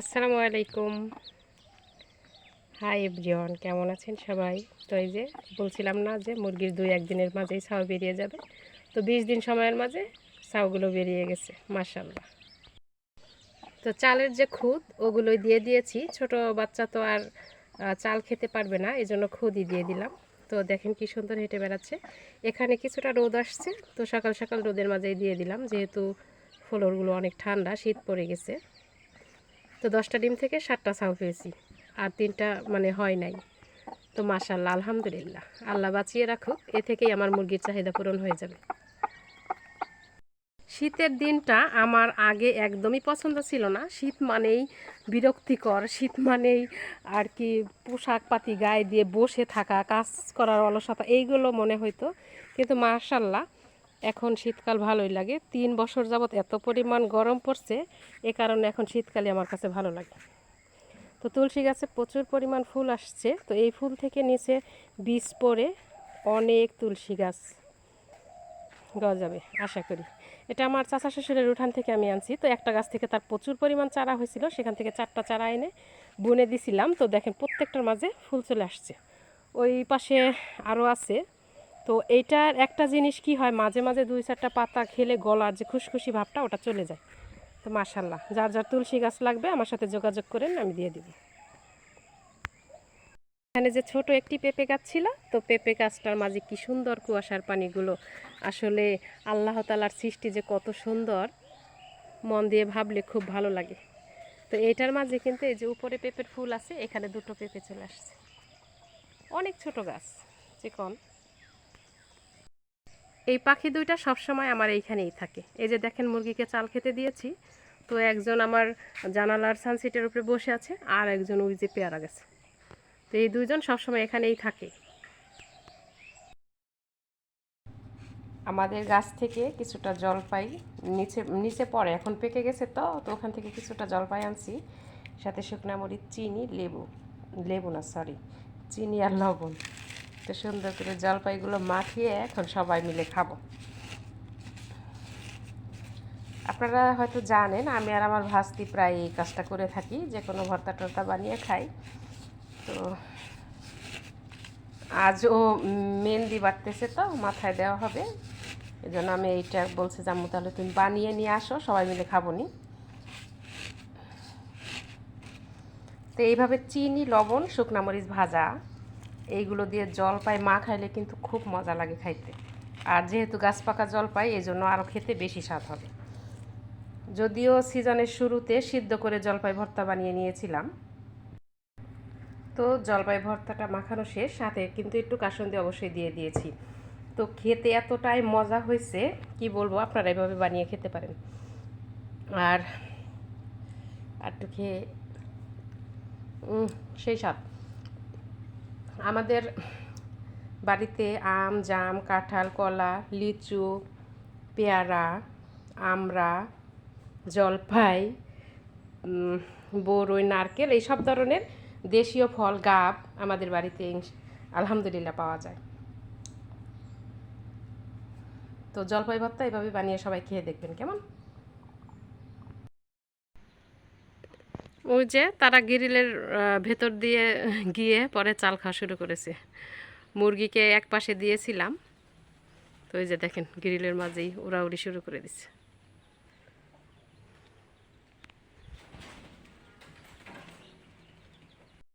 আসসালামু আলাইকুম। Hi everyone, কেমন আছেন সবাই? তো এই যে বলছিলাম না যে মুরগির দুই একদিনের মাঝেই ছাও বেরিয়ে যাবে। তো বিশ দিন সময়ের মাঝে ছাউগুলো বেরিয়ে গেছে মার্শাল্লাহ তো চালের যে খুদ, ওগুলোই দিয়ে দিয়েছি। ছোট বাচ্চা তো আর চাল খেতে পারবে না এই জন্য খুদই দিয়ে দিলাম। তো দেখেন কি সুন্দর হেঁটে বেড়াচ্ছে। এখানে কিছুটা রোদ আসছে, তো সকাল সকাল রোদের মাঝেই দিয়ে দিলাম, যেহেতু ফ্লোরগুলো অনেক ঠান্ডা, শীত পড়ে গেছে। তো দশটা ডিম থেকে সাতটা ছাউ পেয়েছি আর তিনটা মানে হয় নাই। তো মাশাল্লাহ আলহামদুলিল্লাহ। আল্লাহ বাঁচিয়ে রাখুক, এ থেকেই আমার মুরগির চাহিদা পূরণ হয়ে যাবে। শীতের দিনটা আমার আগে একদমই পছন্দ ছিল না। শীত মানেই বিরক্তিকর, শীত মানেই আর কি পোশাক পাতি গায়ে দিয়ে বসে থাকা, কাজ করার অলসতা, এইগুলো মনে হইতো। কিন্তু মার্শাল্লাহ এখন শীতকাল ভালোই লাগে। তিন বছর যাবৎ এত পরিমাণ গরম পড়ছে, এ কারণে এখন শীতকালে আমার কাছে ভালো লাগে। তো তুলসী গাছে প্রচুর পরিমাণ ফুল আসছে, তো এই ফুল থেকে নিচে বীজ পড়ে অনেক তুলসী গাছ গজাবে, আশা করি। এটা আমার চাচা শ্বশুরের উঠান থেকে আমি আনছি, তো একটা গাছ থেকে তার প্রচুর পরিমাণ চারা হয়েছিল, সেখান থেকে চারটা চারা এনে বুনে দিছিলাম। তো দেখেন প্রত্যেকটার মাঝে ফুল চলে আসছে। ওই পাশে আরও আছে তো এইটার একটা জিনিস কি হয়, মাঝে মাঝে দুই চারটা পাতা খেলে গলার যে খুশখুশি ভাবটা ওটা চলে যায়। তো মাশাল্লাহ যার যার তুলসী গাছ লাগবে আমার সাথে যোগাযোগ করেন, আমি দিয়ে দিব। এখানে যে ছোট একটি পেঁপে গাছ ছিল, তো পেঁপে গাছটার মাঝে কি সুন্দর কুয়াশার পানিগুলো। আসলে আল্লাহ তালার সৃষ্টি যে কত সুন্দর, মন দিয়ে ভাবলে খুব ভালো লাগে। তো এটার মাঝে কিন্তু এই যে উপরে পেঁপের ফুল আছে, এখানে দুটো পেঁপে চলে আসছে। অনেক ছোট গাছ যে চিকন। এই পাখি দুইটা সবসময় আমার এইখানেই থাকে। এই যে দেখেন মুরগিকে চাল খেতে দিয়েছি, তো একজন আমার জানালার সানসিটের উপরে বসে আছে, আর একজন ওই যে পেয়ারা গেছে। তো এই দুইজন সবসময় এখানেই থাকে। আমাদের গাছ থেকে কিছুটা জলপাই নিচে নিচে পড়ে, এখন পেকে গেছে তো তো ওখান থেকে কিছুটা জলপাই আনছি। সাথে শুকনা মরিচ, চিনি, লেবু লেবু না সরি চিনি আর লবণ। তো সুন্দর করে জলপাইগুলো মাখিয়ে এখন সবাই মিলে খাব। আপনারা হয়তো জানেন, আমি আর আমার ভাস্তি প্রায় এই কাজটা করে থাকি, যে কোনো ভর্তা টর্তা বানিয়ে খাই। তো আজ ও মেহেন্দি বাড়তেছে তো, মাথায় দেওয়া হবে। এই জন্য আমি এইটা বলছি, জাম্মু, তাহলে তুমি বানিয়ে নিয়ে আসো, সবাই মিলে খাব নি। তো এইভাবে চিনি, লবণ, শুকনা মরিচ ভাজা এইগুলো দিয়ে জলপাই মা খাইলে কিন্তু খুব মজা লাগে খাইতে। আর যেহেতু গাছ পাকা জল জলপাই এই জন্য আরও খেতে বেশি স্বাদ হবে। যদিও সিজনের শুরুতে সিদ্ধ করে জলপাই ভর্তা বানিয়ে নিয়েছিলাম। তো জলপাই ভর্তাটা মাখানো শেষ, সাথে কিন্তু একটু কাসন্দি অবশ্যই দিয়ে দিয়েছি। তো খেতে এতটাই মজা হয়েছে, কি বলব, আপনারা এভাবে বানিয়ে খেতে পারেন। আর একটু খেয়ে সেই স্বাদ। আমাদের বাড়িতে আম, জাম, কাঁঠাল, কলা, লিচু, পেয়ারা, আমড়া, জলপাই বরই, নারকেল এই সব ধরনের দেশীয় ফল, গাব আমাদের বাড়িতে আলহামদুলিল্লাহ পাওয়া যায়। তো জলপাই ভর্তা এভাবে বানিয়ে সবাই খেয়ে দেখবেন, কেমন? ওই যে তারা গিরিলের ভেতর দিয়ে গিয়ে পরে চাল খাওয়া শুরু করেছে। মুরগিকে এক পাশে দিয়েছিলাম। তো ওই যে দেখেন, গ্রিলের মাঝেই উড়াউড়ি শুরু করে দিচ্ছে।